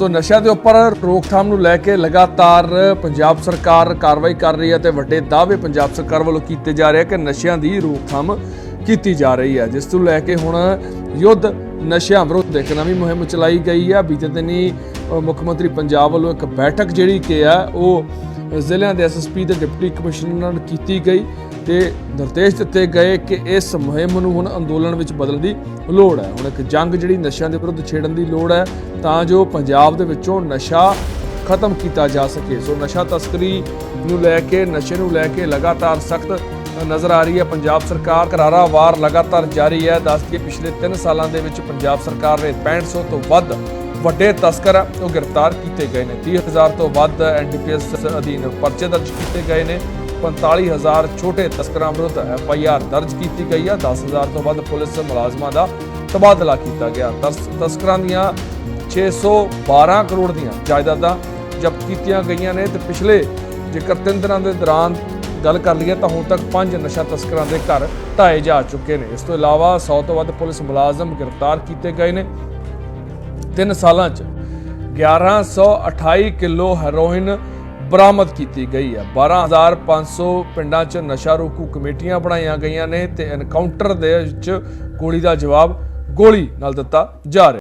ਸੋ ਨਸ਼ਿਆਂ ਦੇ ਉੱਪਰ ਰੋਕਥਾਮ ਨੂੰ ਲੈ ਕੇ ਲਗਾਤਾਰ ਪੰਜਾਬ ਸਰਕਾਰ ਕਾਰਵਾਈ ਕਰ ਰਹੀ ਹੈ ਤੇ ਵੱਡੇ ਦਾਅਵੇ ਪੰਜਾਬ ਸਰਕਾਰ ਵੱਲੋਂ ਕੀਤੇ ਜਾ ਰਹੇ ਕਿ ਨਸ਼ਿਆਂ ਦੀ ਰੋਕਥਾਮ ਕੀਤੀ ਜਾ ਰਹੀ ਹੈ, ਜਿਸ ਤੋਂ ਲੈ ਕੇ ਹੁਣ ਯੁੱਧ ਨਸ਼ਿਆਂ ਵਿਰੁੱਧ ਇੱਕ ਨਵੀਂ ਮੁਹਿੰਮ ਚਲਾਈ ਗਈ ਹੈ। ਬੀਤੇ ਦਿਨੀ ਮੁੱਖ ਮੰਤਰੀ ਪੰਜਾਬ ਵੱਲੋਂ ਇੱਕ ਬੈਠਕ ਜਿਹੜੀ ਕਿ ਆ ਉਹ ਜ਼ਿਲ੍ਹਿਆਂ ਦੇ ਐਸਐਸਪੀ ਤੇ ਡਿਪਟੀ ਕਮਿਸ਼ਨਰ ਨਾਲ ਕੀਤੀ ਗਈ। ਤੇ ਨਿਰਦੇਸ਼ ਦਿੱਤੇ ਗਏ ਕਿ ਇਸ ਮੁਹਿੰਮ ਨੂੰ ਹੁਣ ਅੰਦੋਲਨ ਵਿੱਚ ਬਦਲਣ ਦੀ ਲੋੜ ਹੈ। ਹੁਣ ਇੱਕ ਜੰਗ ਜਿਹੜੀ ਨਸ਼ਿਆਂ ਦੇ ਵਿਰੁੱਧ ਛੇੜਨ ਦੀ ਲੋੜ ਹੈ, ਤਾਂ ਜੋ ਪੰਜਾਬ ਦੇ ਵਿੱਚੋਂ ਨਸ਼ਾ ਖਤਮ ਕੀਤਾ ਜਾ ਸਕੇ। ਸੋ ਨਸ਼ਾ ਤਸਕਰੀ ਨੂੰ ਲੈ ਕੇ, ਨਸ਼ੇ ਨੂੰ ਲੈ ਕੇ ਲਗਾਤਾਰ ਸਖਤ ਨਜ਼ਰ ਆ ਰਹੀ ਹੈ ਪੰਜਾਬ ਸਰਕਾਰ। ਕਰਾਰਾ ਵਾਰ ਲਗਾਤਾਰ ਜਾਰੀ ਹੈ। ਦੱਸ ਕੇ ਪਿਛਲੇ 3 ਸਾਲਾਂ ਦੇ ਵਿੱਚ ਪੰਜਾਬ ਸਰਕਾਰ ਨੇ 6500 ਤੋਂ ਵੱਧ ਵੱਡੇ ਤਸਕਰ ਉਹ ਗ੍ਰਿਫਤਾਰ ਕੀਤੇ ਗਏ ਨੇ। 30000 ਤੋਂ ਵੱਧ ਐਨਡੀਪੀਐਸ ਅਧੀਨ ਪਰਚੇ ਦਰਜ ਕੀਤੇ ਗਏ ਨੇ। 45000 ਛੋਟੇ ਤਸਕਰਾਂ ਵਿਰੁੱਧ ਐਫਆਈਆਰ ਦਰਜ ਕੀਤੀ ਗਈ ਹੈ 10000 ਤੋਂ ਵੱਧ ਪੁਲਿਸ ਮੁਲਾਜ਼ਮਾਂ ਦਾ ਤਬਾਦਲਾ ਕੀਤਾ ਗਿਆ। ਤਸਕਰਾਂ ਦੀਆਂ 612 ਕਰੋੜ ਦੀਆਂ ਜਾਇਦਾਦਾਂ ਜ਼ਬਤ ਕੀਤੀਆਂ ਗਈਆਂ ਨੇ ਤੇ ਪਿਛਲੇ ਜੇਕਰ 3 ਦਿਨਾਂ ਦੇ ਦੌਰਾਨ ਗੱਲ ਕਰ ਲਈਏ ਤਾਂ ਹੁਣ ਤੱਕ 5 ਨਸ਼ਾ ਤਸਕਰਾਂ ਦੇ ਘਰ ਢਾਏ ਜਾ ਚੁੱਕੇ ਨੇ। ਇਸ ਤੋਂ ਇਲਾਵਾ 100 ਤੋਂ ਵੱਧ ਪੁਲਿਸ ਮੁਲਾਜ਼ਮ ਗ੍ਰਿਫਤਾਰ ਕੀਤੇ ਗਏ ਨੇ। ਤਿੰਨ ਸਾਲਾਂ 'ਚ 1128 ਕਿਲੋ ਹੈਰੋਇਨ ਬਰਾਮਦ ਕੀਤੀ ਗਈ ਹੈ। 12500 ਪਿੰਡਾਂ 'ਚ ਨਸ਼ਾ ਰੋਕੂ ਕਮੇਟੀਆਂ ਬਣਾਈਆਂ ਗਈਆਂ ਨੇ ਤੇ ਐਨਕਾਊਂਟਰ ਦੇ ਵਿੱਚ ਗੋਲੀ ਦਾ ਜਵਾਬ ਗੋਲੀ ਨਾਲ ਦਿੱਤਾ ਜਾ ਰਿਹਾ